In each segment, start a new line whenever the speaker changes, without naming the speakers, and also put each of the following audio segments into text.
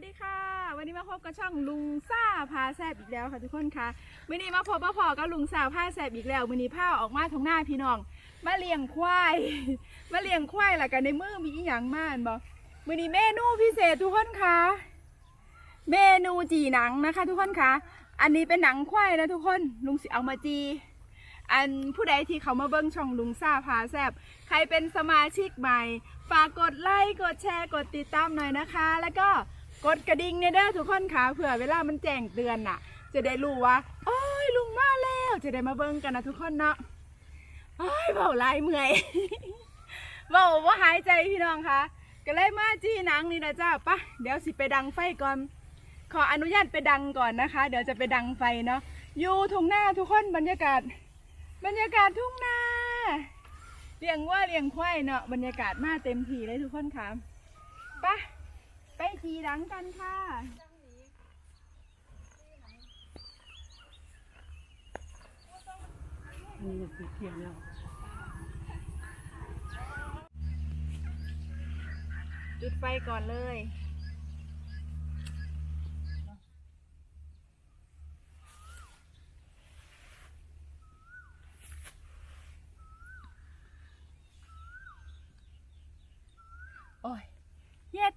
วัสดีค่ะ วันนี้มาพบกับช่องลุงซ่าพาแซบอีกแล้วค่ะทุกคนค่ะวันนี้มาพบมาพอกับลุงซ่าพาแซบอีกแล้ววันนี้ผ้าออกมาทางหน้าพี่น้อง มาเลี้ยงควาย มาเลี้ยงควายล่ะกันในมือมีอีหยังมาอันบอกวันนี้เมนูพิเศษทุกคนค่ะ เมนูจีหนังนะคะ ทุกคนค่ะ อันนี้เป็นหนังควายนะทุกคนลุงสิเอามาจีอันผู้ใดที่เขามาเบิ้งช่องลุงซ่าพาแซบใครเป็นสมาชิกใหม่ ฝากกดไลค์ กดแชร์ กดติดตามหน่อยนะคะ แล้วก็ กดกระดิ่งเนี่ยเด้อทุกคนค่ะเผื่อเวลามันแจ้งเตือนน่ะ จะได้รู้ว่าโอ้ยลุงมาแล้วจะได้มาเบิ้งกันนะทุกคนเนาะโอ้ยเบาลายเมื่อยเบาว่าหายใจพี่น้องคะก็เลยมาจี้หนังนี่นะจ้าปะเดี๋ยวสิไปดังไฟก่อน ขออนุญาตไปดังก่อนนะคะ เดี๋ยวจะไปดังไฟเนาะอยู่ทุ่งหน้าทุกคนบรรยากาศ บรรยากาศทุ่งนาเลี้ยงว่าเลี้ยงควายเนาะบรรยากาศมาเต็มทีเลยทุกคนค่ะปะ ขี่หลังกันค่ะ
อันนี้ก็คือเทียมแล้ว
จุดไฟก่อนเลย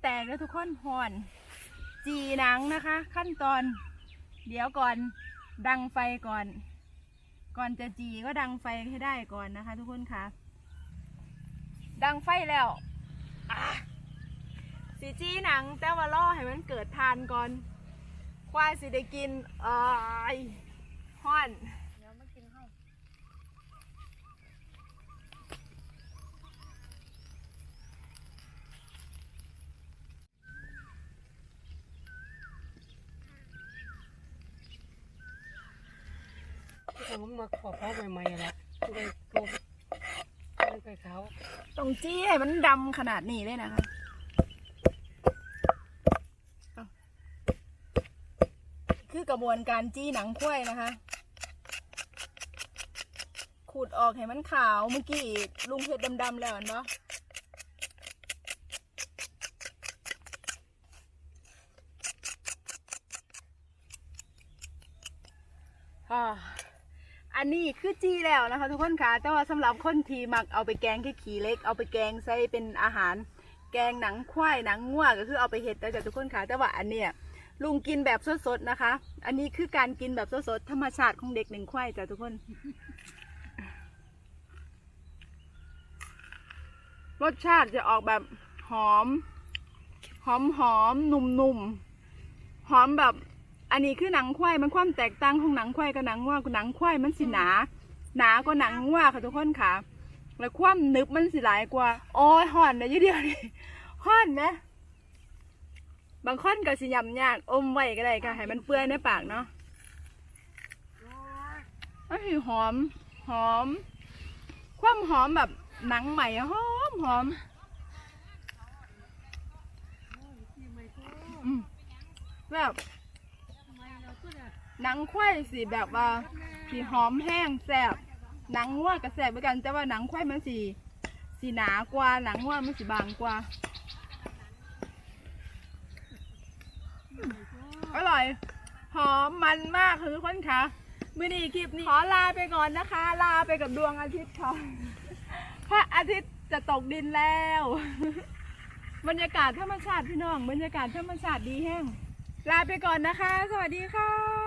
แตกแล้วทุกคนหอน จีหนังนะคะ ขั้นตอน เดี๋ยวก่อนดังไฟก่อน ก่อนจะจีก็ดังไฟให้ได้ก่อนนะคะ ทุกคนค่ะ ดังไฟแล้วสีจีหนังแต่ว่าล่อให้มันเกิดทานก่อนควายสิได้กินอ้ยห้อน
ผมมาขอเขาใหม่ๆแหละเลยโกบเลยไปเขา
ตรงจี้ให้มันดำขนาดนี้เลยนะคะเอาคือกระบวนการจี้หนังควายนะคะ ขูดออกให้มันขาวเมื่อกี้ลุงเพชรดำๆแล้วเห็นปะอ่า อันนี้คือจีแล้วนะคะ ทุกคนค่ะแต่ว่าสำหรับคนที่มักเอาไปแกงแค่ขี้เล็ก เอาไปแกงใส่เป็นอาหาร แกงหนังควายหนังงัวก็คือเอาไปเห็ดแล้จ้ะทุกคนค่ะแต่ว่าอันเนี้ยลุงกินแบบสดๆนะคะ อันนี้คือการกินแบบสดๆธรรมชาติของเด็กหนึ่งควายจ้ะทุกคน รสชาติจะออกแบบหอม หอมหอมนุ่มๆหอมแบบ อันนี้คือหนังควายมันความแตกต่างของหนังควายกับหนังงัวหนังควายมันสิหนา หนากว่าหนังงัวค่ะทุกคนค่ะ แล้วความนึบมันสิหลายกว่าโอ้ยห่อนนะยี่เดียวนี่ห่อนนะบางคนก็สิยำยากอมไว้ก็ได้ค่ะให้มันเปื่อยในปากเนาะก็คือหอมหอม ความหอมแบบหนังใหม่หอมหอมอืมแบบ หนังควายสีแบบว่าสีหอมแห้งแซ่บหนังวัวกับแซ่บเหมือนกัน แต่ว่าหนังควายมันสีสีหนากว่าหนังวัวมันสีบางกว่าอืมอร่อย หอมมันมากคือทุกคนคะมื่อนี้คลิปนี้ ขอลาไปก่อนนะคะ ลาไปกับดวงอาทิตย์ค่ะพระอาทิตย์จะตกดินแล้ว บรรยากาศธรรมชาติพี่น้อง บรรยากาศธรรมชาติดีแห้ง ลาไปก่อนนะคะ สวัสดีค่ะ